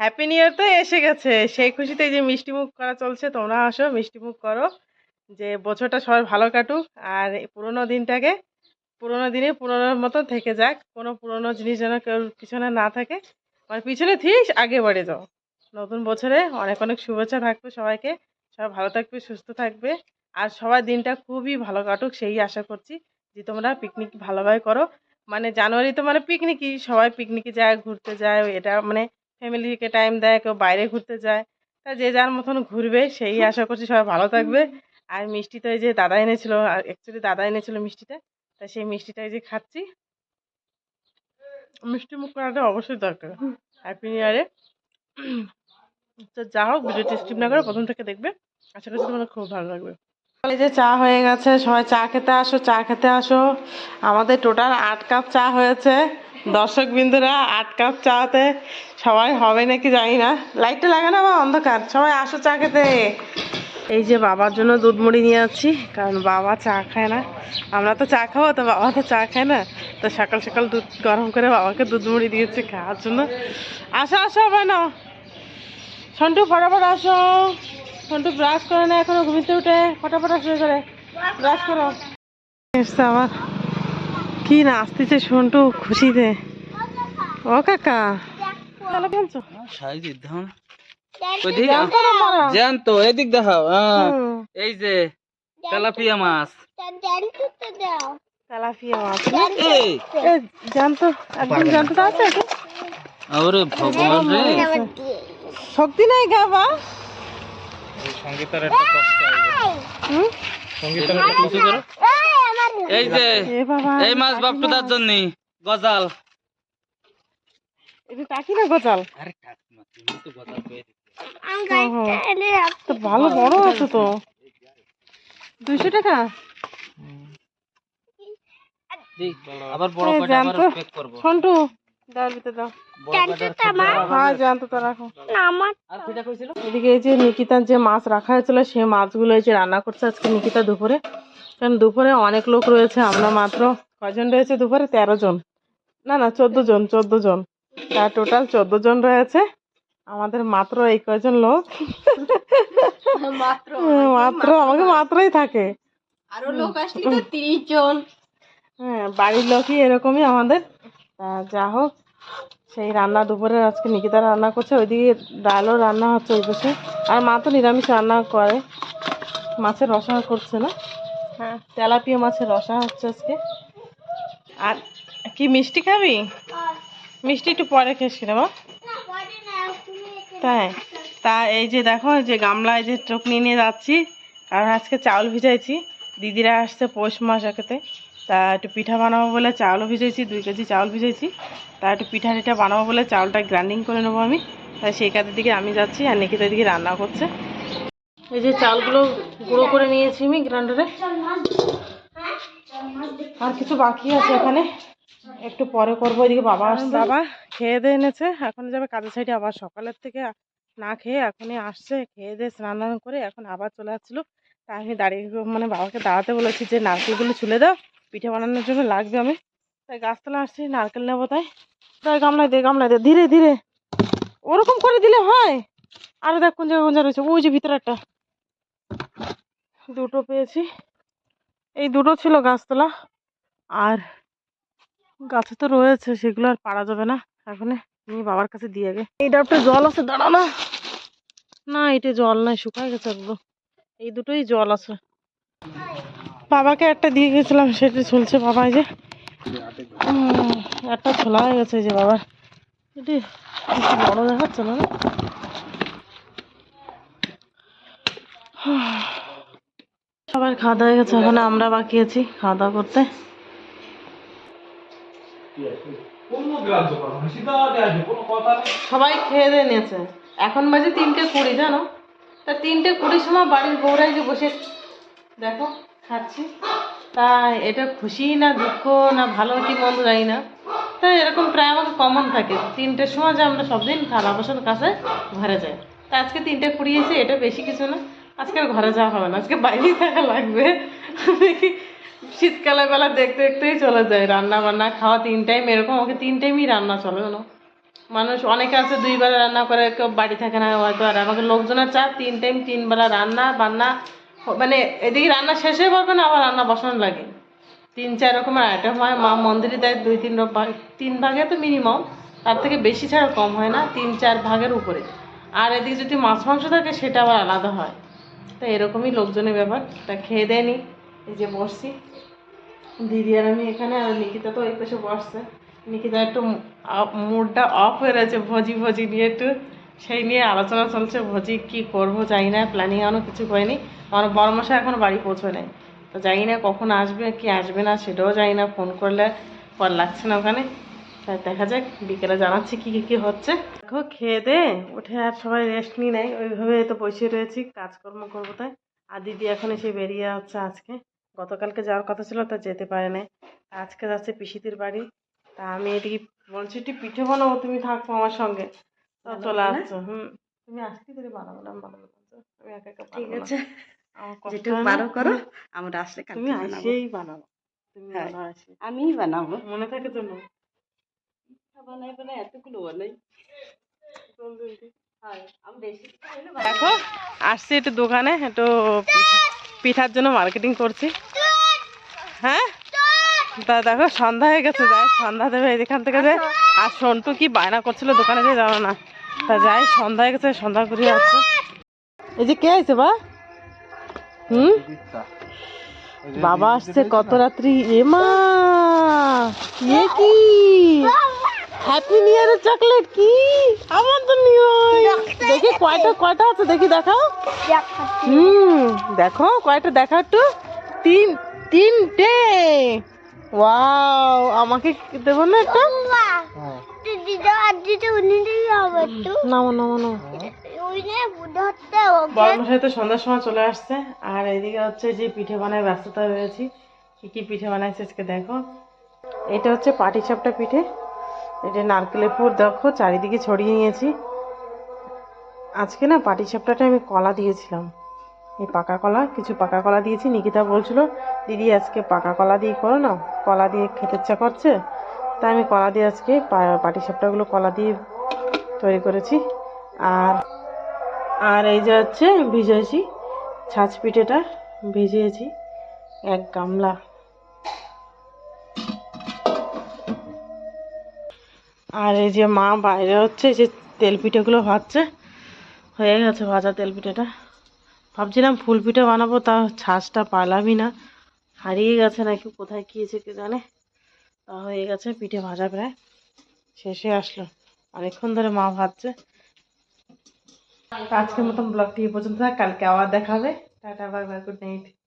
Happy new year তো এসে গেছে। সেই খুশিতে যে মিষ্টি মুখ করা চলছে, তোমরা আসো, মিষ্টি মুখ করো। যে বছরটা সবার ভালো কাটুক, আর পুরোনো দিনটাকে পুরোনো দিনে পুরোনোর মতো থেকে যাক। কোনো পুরোনো জিনিস যেন কেউ পিছনে না থাকে। মানে পিছনে থিস, আগে বাড়ে যাও নতুন বছরে অনেক অনেক শুভেচ্ছা থাকবে সবাইকে। সবাই ভালো থাকবে, সুস্থ থাকবে। আর সবার দিনটা খুবই ভালো কাটুক, সেই আশা করছি যে তোমরা পিকনিক ভালোভাবে করো। মানে জানুয়ারি তো মানে পিকনিকই সবাই পিকনিকে যায়, ঘুরতে যায়, এটা মানে ফ্যামিলিকে টাইম দেয়, কেউ বাইরে ঘুরতে যায়, তা যে যার মতন ঘুরবে, সেই আশা করছি সবাই ভালো থাকবে। আর মিষ্টি তো এই যে দাদা এনেছিল, আর অ্যাকচুয়ালি দাদা এনেছিল মিষ্টিটা, তা সেই মিষ্টিটা এই যে খাচ্ছি। মিষ্টি মুখ করাটা অবশ্যই দরকার। হ্যাপি নিউ ইয়ারে তো যা হোক ভিডিওটি স্কিপ না করে প্রথম থেকে দেখবে। আশা করছি তোমাদের খুব ভালো লাগবে। এই যে চা হয়ে গেছে, সবাই চা খেতে আসো, চা খেতে আসো। আমাদের টোটাল আট কাপ চা হয়েছে। দর্শক বিন্দুরা আট কাপ চাতে সবাই হবে নাকি জানি না। লাইটটা লাগানো বা অন্ধকার? সবাই আসো চা খেতে। এই যে বাবার জন্য দুধ মুড়ি নিয়ে যাচ্ছি কারণ বাবা চা খায় না। আমরা তো চা খাব, তো বাবা তো চা খায় না। তো সকাল সকাল দুধ গরম করে বাবাকে দুধ মুড়ি দিয়েছি খাওয়ার জন্য। আসো আসো হবে না সন্টু, ফটাফট আসো। সন্টু ব্রাশ করে না এখনও ঘুমিতে উঠে। ফটাফট আসো করে ব্রাশ করো। এসছে আবার। কি না আসতেছে সন্টু খুশিতে ও কাকা। তাহলে বলছো সাইজ ধান জ্যান্ত এদিক দেখাও হ্যাঁ। এই যে তেলাপিয়া মাছ। তেলাপিয়া মাছ। জানতো একদম জানতো তো আছে? ওরে ভগবান রে। শক্তি নাই গা বা। হুম? কিছু করো এই যে এই মাছ বাপটুদার জন্য গজাল। এটা টাকি না গোচাল আরে তুমি তো গজাল পেয়ে তো ভালো বড় আছে তো। দুইশো টাকা? আবার বড় কয়টা আবার করব। সন্টু দাও। দিতে হ্যাঁ জানতো তো রাখো। আর কিটা কইছিল? এদিকে এই যে নিকিতার যে মাছ রাখা হয়েছিল সেই মাছগুলো এই যে রান্না করছে আজকে নিকিতা দুপুরে। কারণ দুপুরে অনেক লোক রয়েছে আমরা মাত্র কজন রয়েছে দুপুরে? তেরো জন। না না চোদ্দ জন চোদ্দ জন। তার টোটাল চোদ্দ জন রয়েছে। আমাদের মাত্র এই কয়জন লোক? মাত্র আমাকে মাত্রই থাকে। আরও লোক আসলে তো তিরিশ জন। হ্যাঁ বাড়ির লোকই এরকমই আমাদের। যা হোক সেই রান্না দুপুরে আজকে নিকিতা রান্না করছে ওইদিকে ডালও রান্না হচ্ছে ওই পাশে। আর মা তো নিরামিষ রান্না করে। মাছের রসা করছে না। হ্যাঁ তেলাপিয়া মাছের রসা হচ্ছে আজকে। আর কি, মিষ্টি খাবি? মিষ্টি একটু পরে খেস রে তাই? তা এই যে দেখো যে গামলায় যে চকনি নিয়ে যাচ্ছি কারণ আজকে চাউল ভিজাইছি। দিদিরা আসছে পৌষ মাস একেতে। তা একটু পিঠা বানাবো বলে চাউলও ভিজাইছি, দুই কেজি চাউল ভিজাইছি। তা একটু পিঠা টিঠা বানাবো বলে চাউলটা গ্রাইন্ডিং করে নেব আমি। তাই সেই কাজের দিকে আমি যাচ্ছি আর নিকিতা দিকে রান্না করছে। এই যে চালগুলো গুঁড়ো করে নিয়েছি আমি গ্রাইন্ডারে। আর কিছু বাকি আছে এখানে। একটু পরে করব এদিকে বাবা আসছে। বাবা খেয়ে দিয়ে এনেছে এখন যাবে কাজের সাইডে আবার সকালের থেকে না খেয়ে এখনই আসছে খেয়ে দিয়ে স্নান করে এখন আবার চলে আসছিল। তা আমি দাঁড়িয়ে মানে বাবাকে দাঁড়াতে বলেছি যে নারকেলগুলো ছুলে দাও পিঠে বানানোর জন্য লাগবে আমি। তাই গাছতলা আসছি নারকেল নেব তাই। তাই গামলায় দে গামলায় দে ধীরে ধীরে। ওরকম করে দিলে হয়। আরও দেখ কোন জায়গায় কোন জায়গায় রয়েছে ওই যে ভিতরে একটা। দুটো পেয়েছি। এই দুটো ছিল গাছতলা। আর গাছে তো রয়েছে, সেগুলো আর পারা যাবে না। এখন আমি বাবার কাছে দিয়ে গে এই ডাবটা জল আছে, দাঁড়া না। এটা জল নাই শুকায় গেছে একদম এই দুটোই জল আছে। বাবাকে একটা দিয়ে গেছিলাম, সেটা চলছে বাবা যে। একটা খোলা হয়ে গেছে যে বাবার। এটি বড় দেখাচ্ছে না না? সবার খাওয়া দাওয়া গেছে, এখন আমরা বাকি আছি খাওয়া দাওয়া করতে। সবাই খেয়ে দিয়ে নিয়েছে। এখন বাজে তিনটে কুড়ি, জানো? তা তিনটে কুড়ির সময় বাড়ির বউরাই যে বসে, দেখো, খাচ্ছি। তা এটা খুশি না দুঃখ না ভালো কি মন্দ জানি না। তা এরকম প্রায় আমাকে কমন থাকে। তিনটের সময় যে আমরা সব দিন থালা বাসন কাছে ঘরে যাই। তা আজকে তিনটে কুড়ি এসে এটা বেশি কিছু না। আজকে ঘরে যাওয়া হবে না, আজকে বাইরেই থাকা লাগবে। শীতকালে বেলা দেখতে দেখতেই চলে যায় রান্না বান্না খাওয়া তিন টাইম এরকম ওকে তিন টাইমই রান্না চলে না। মানুষ অনেকে আছে দুই বেলা রান্না করে, কেউ বাড়ি থাকে না হয়তো আর আমাকে লোকজনের চা তিন টাইম তিন বেলা রান্না, বান্না মানে এদিকে রান্না শেষ হয়ে পারবে না, আবার রান্না বসানো লাগে। তিন, চার রকমের আইটেম হয়, মা মন্দিরে দেয় দুই, তিন ভাগ, তিন ভাগে তো মিনিমাম তার থেকে বেশি ছাড়া কম হয় না, তিন, চার ভাগের উপরে। আর এদিকে যদি মাছ, মাংস থাকে, সেটা আবার আলাদা হয়। তো এরকমই লোকজনের ব্যাপার। তা খেয়ে দেয়নি এই যে বসছি। দিদি আর আমি এখানে, আর নিকিতা তো ওই পাশে বসছে। নিকিতা একটু মুডটা অফ হয়ে রয়েছে, ভজি ভজি নিয়ে একটু। সেই নিয়ে আলোচনা চলছে, ভজি কি করব জানি না প্ল্যানিং এখনও কিছু করিনি আমার বড় মশাই এখনও বাড়ি পৌঁছয় নাই। তো জানি না কখন আসবে, কি আসবে না, সেটাও জানি না। ফোন করলে, পর লাগছে না ওখানে। তাই দেখা যাক বিকেলে জানাচ্ছি কি কি কি হচ্ছে। দেখো খেয়ে দে উঠে আর সবাই রেস্ট নিয়ে নেয় ওইভাবে তো বসে রয়েছি কাজকর্ম করব তাই। আর দিদি এখন এসে বেরিয়ে যাচ্ছে আজকে। গতকালকে যাওয়ার কথা ছিল তা যেতে পারে নাই। আজকে যাচ্ছে পিসিদের বাড়ি। তা আমি এদিকে বলছি একটু পিঠে বানাবো তুমি থাকব আমার সঙ্গে। তা চলে আসছো হুম। তুমি আসতে করে বানাবো না বানাবো। আমি একা একা ঠিক আছে। যেটুকু পারো করো আমরা আসলে কালকে তুমি বানাবো। আসেই বানাবো। তুমি হ্যাঁ। বানাও আসে আমিই বানাবো। মনে থাকে তো না? দেখো, আসছি একটু দোকানে, একটু পিঠার জন্য মার্কেটিং করছি। হ্যাঁ? তা দেখো, সন্ধ্যা হয়ে গেছে, যাই, সন্ধ্যা দেবে এখান থেকে যে, আর সন্টু কি বায়না করছিল দোকানে যে, জানো না। তা যাই, সন্ধ্যা হয়ে গেছে, সন্ধ্যা করে যাচ্ছে এই যে, কে আছে বা? হুম? বাবা আসছে কত রাত্রি? এ কি? হ্যাপি নিউ ইয়ারের চকলেট কি? আমার তো নিউ দেখি কয়টা কয়টা আছে? দেখি দেখাও। হুম, দেখো, কয়টা দেখা একটু। তিন, তিনটে। ওয়াও আমাকে দেবো না একটা? নামো নামো তো সন্ধ্যার সময় চলে আসছে। আর এদিকে হচ্ছে যে পিঠে বানায় ব্যস্ততা রয়েছি। কি কি পিঠে বানাইছে আজকে দেখো। এটা হচ্ছে পাটি সাপটা পিঠে। এটা নারকেলের পুর দেখো, চারিদিকে ছড়িয়ে নিয়েছি। আজকে না পাটি সাপটাটা আমি কলা দিয়েছিলাম। এই পাকা কলা, কিছু পাকা কলা দিয়েছি। নিকিতা বলছিল, দিদি, আজকে পাকা কলা দিয়ে করো না। কলা দিয়ে খেতে ইচ্ছা করছে। তাই আমি কলা দিয়ে আজকে পাটি সাপটাগুলো কলা দিয়ে তৈরি করেছি। আর আর এই যে হচ্ছে ভিজিয়েছি ছাঁচ পিঠেটা ভিজিয়েছি, এক গামলা। আর এই যে মা বাইরে হচ্ছে, এই যে তেল পিঠেগুলো ভাজছে, হয়ে গেছে ভাজা তেল পিঠেটা। ভাবছিলাম ফুল পিঠে বানাবো, তা ছাঁচটা পালামই না। হারিয়ে গেছে নাকি, কোথায় গিয়েছে কে জানে। তা হয়ে গেছে পিঠে ভাজা প্রায়। শেষে আসলো। অনেকক্ষণ ধরে মা ভাজছে। আজকের মতন ব্লগটি এই পর্যন্ত। কালকে আবার দেখাবে। Tata, bye bye, good night.